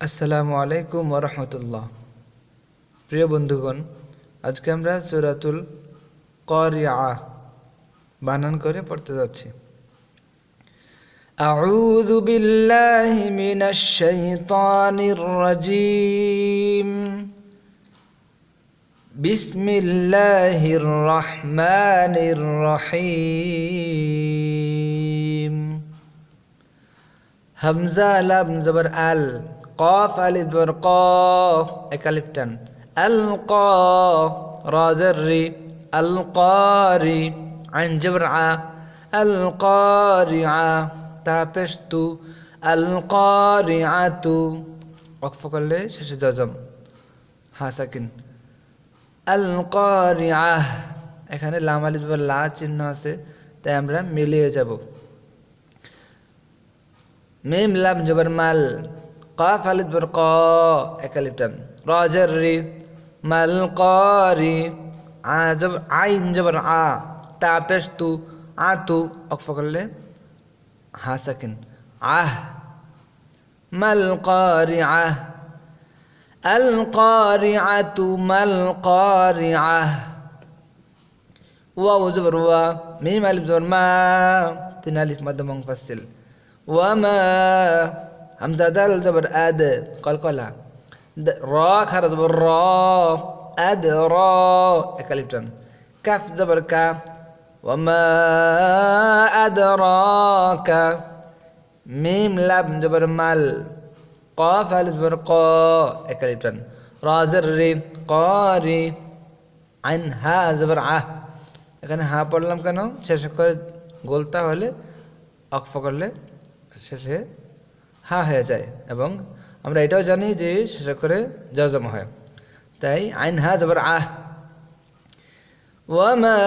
আসসালামু আলাইকুম ওরহমতুল্লাহ প্রিয় বন্ধুগণ আজকে আমরা সুরাতুল করিয়া বানান করে পড়তে যাচ্ছি أعوذ بالله من الشيطان الرجيم بسم الله الرحمن الرحيم হামজা লাম জবর আল ক রাজর রি আল কারি, আইন জবর। আ আল কারিআ তা পেশ তু আল কারিআতু ওয়াকফ করলে শেষে জজম। হা, সাকিন। আল কারিআহ এখানে লাম আলিফ জবর লা চিহ্ন আছে, তাই আমরা মিলিয়ে যাব। মিম লাম জবর মাল। قاف على برقاء أكلبتم را جر عجب عين جبر ع تعبشتو عتو أقف كله ها سكن عه. ملقارعة القارعة ملقارعة واو جبر وا. ميم ألف زبر ما. تنالف مد منفصل وما همزة دال زبر أد قلقلة د- را خرج بالرا أد را أكلمتن كف زبر كا وما أدراك ميم لام زبر مال قاف ألف زبر قا أكلمتن را زر قاري আইন হা জবর আহ এখানে হা পড়লাম কেন শেষে করে গোলতা হলে অক্ফ করলে শেষে হা হয়ে যায় এবং আমরা এটাও জানি যে শেষে করে জজম হয় তাই আইন হা জবর আহ وما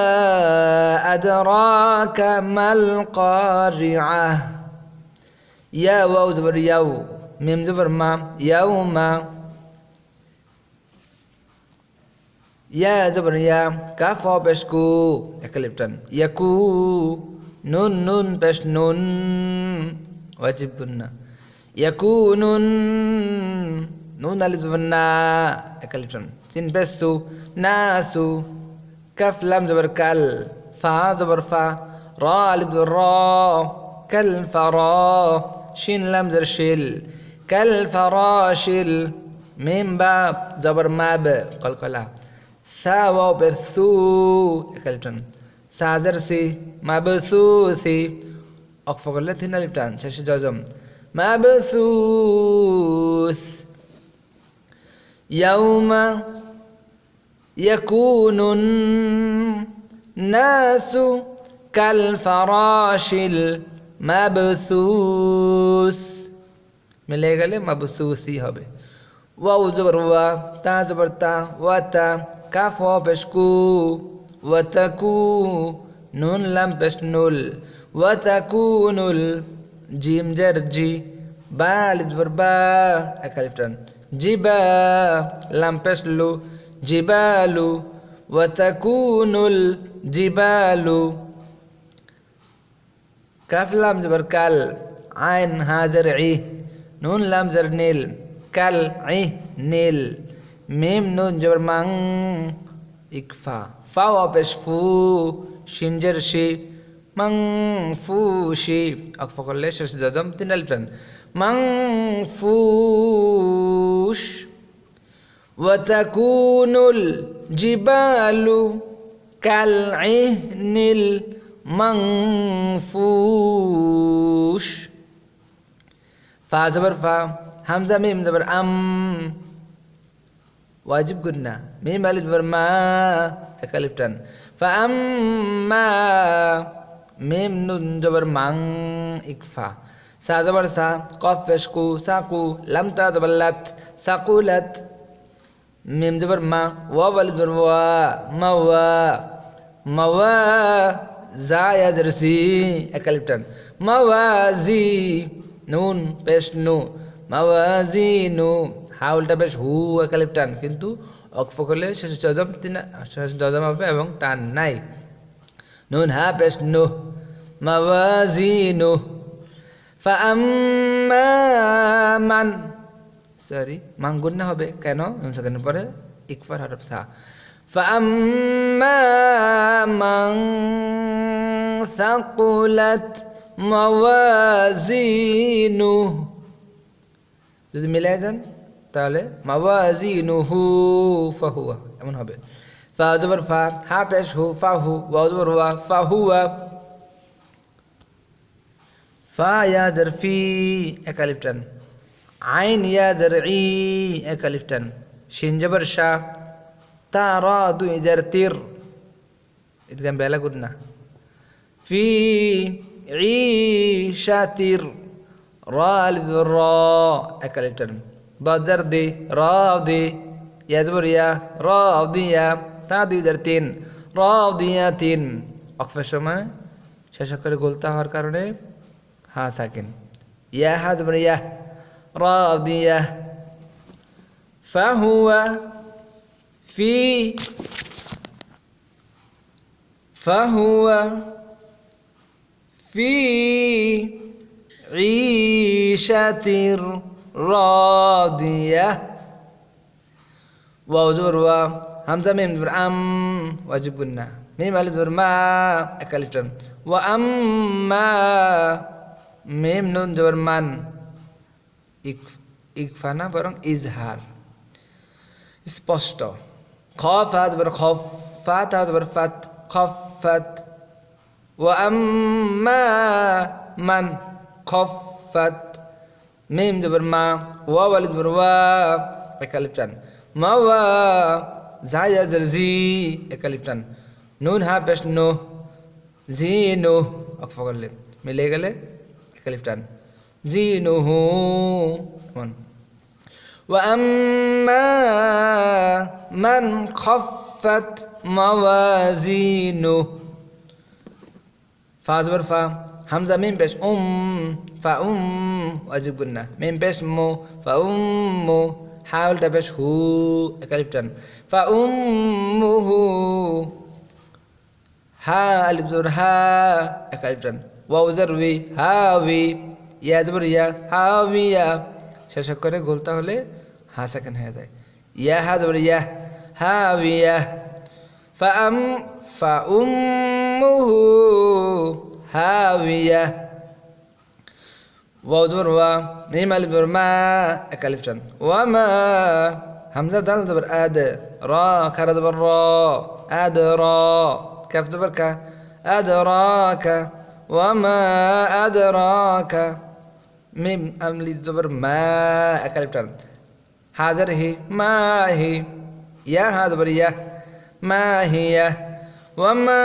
أدراك ما القارعة يا واو زبر يو ميم زبر ما يوم يا زبر يا كاف واو بشكو اكليبتن يكو ইয়াকুনুন নুন আলিফ জবর না একালিফ সিন বেসু না আসু কাফ লাম জবর কাল ফা জবর ফা র আলিফ জবর র কাল ফা র শিন লাম জবর শিল কাল ফা র শিল মিম বা জবর মাব কলকলা সা ওয়াও পের সু একালিফ সাজার সি মাব সু সি অক্ফ করলে তিন আলিফ জজম মাবসুস ইয়াউমা يكون الناس كالفراش المبثوث মিলে গেলে মাবসুসি হবে ওয়াও জবর ওয়া তা জবর তা ওয়া তা কাফ ওয়া পেশকু ওয়া তাকু নুন লাম পেশ নুল ওয়া তাকুনুল জিম জার জি বা আলিফ জবর বা এক আলিফ টান জিবা লাম পেশ লু জিবালু ওয়া তাকুনুল জিবালু। কাফ লাম জবর কাল, আইন হাজার ই নুন লাম জর নীল, কাল ই নীল, মিম নুন জবর মাং ইকফা ফা অপেশ ফু শিনজর শি মাং ফু শি অকফা করলে শেষ জজম তিন আলিফান মাং ফুশ وتكون الجبال كالعهن المنفوش فا زبر فا همزة ميم زبر أم واجب قلنا ميم ألف زبر ما أكلفتن فأما মেম নুন জবর মাং ইকফা। সা জবর সা, কফ পেশকু সাকু লামতা জবল্লাত সাকুলাত মিম জবর মা, ওয়া ওয়াল জবর ওয়া মাওয়া মাওয়া জা ইয়াদরসি একালিপ্টন। মাওয়াজি নুন, পেশ নু। মাওয়াজি নু। হা উল্টা পেশ হু, একালিপ্টন। কিন্তু অক্ফ করলে শেষ জজম তিন, শেষ জজম হবে এবং টান নাই। নুন, হা, পেশ নুহ মাওয়াজি নু فأما من সরি মাং গুন্না হবে কেন নুন সাকিনের পরে ইকফার হরফ সা فأما من ثقلت موازينه যদি মিলাই যান তাহলে মাওয়াজিনুহু ফাহুয়া এমন হবে ফা জবর ফা হা পেশ হু ফাহু ওয়া জবর ওয়া ফাহুয়া ফা ফি একালিফ টান। আইন ইয়াজার ই একালিফ টান। শিন জবর শাহ তা র দুই হাজার তীর। ইদগাম বেলা গুড না। ফি ই শাহ র আলিফ র একালিফ টান। দজার দি, র দি ইয়াজবর ইয়া, র দিয়া তা দুই হাজার তিন। র দিয়া তিন। অক্ষের সময় শেষ অক্ষরে গোলতা হওয়ার কারণে ساكن يا حذف من يا راضية فهو في فهو في عيشة راضية. واو و همزة ميم زبر أم واجب قلنا. ميم ألف ما أكلفتم وأما ميم نون زبر من ইকফানা বরং ইজহার স্পষ্ট খফ আজবর খফ ফাত আজবর ফাত খফাত وأما من خفت ميم جبر ما واو الف جبر وا একালিপটান মা ওয়া জায়া জের জি একালিপটান নুন হা পেশ নো জি নো অক্ফ করলে মিলে গেলে একালিপটান জি নো হু এমন وأما من خفت موازينه فا زبر فا همزة ميم بيش أم فأم واجب قلنا ميم بيش مو فأم حاول تبش هو أكاليفتن فأمه ها ألف زر ها أكاليفتن واو زر وي هاوي يا زبر يا هاوية শেষ করে গোলতা হলে হা সেকেন্ড হয়ে যায় ইয়া হা জবর ইয়া হাবিয়া ফাআম فأمه هاوية واو زبر وا ميم ألف زبر ما أكاليف جن وما همزة دال زبر آد را كار زبر را آد را كاف زبر كا أدراك وما أدراك ميم أملي للزبر ما أكلبتان حاضر هي ما هي يا حاضر يا ما هي وما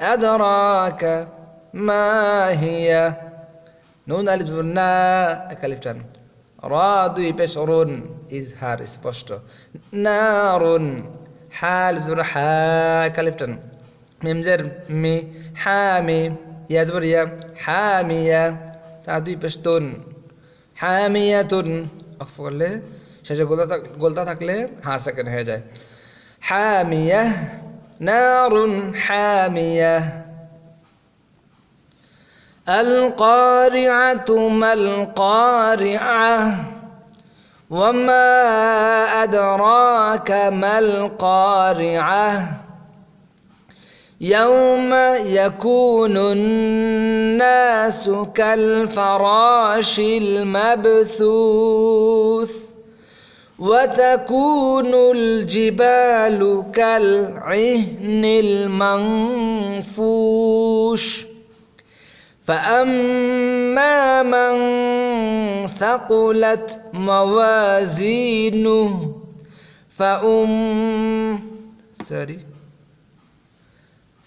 أدراك ما هي نون ألف نا أكلبتان رادو يبشرون إزهار إسبشتو نار حال بدون حا হা একালিফ টান মিমজের মি হামি ইয়াজবর ইয়া হামিয়া তা দুই পেশ তুন হামিয়াতুন অক্ফ করলে শেষে গোলতা গোলতা থাকলে হা সেকেন্ড হয়ে যায় হামিয়া নারুন হামিয়া القارعة ما القارعة وما أدراك ما القارعة يوم يكون الناس كالفراش المبثوث وتكون الجبال كالعهن المنفوش فأما من ثقلت موازينه فأم سوري.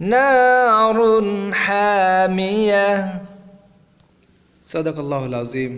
نار حامية. صدق الله العظيم.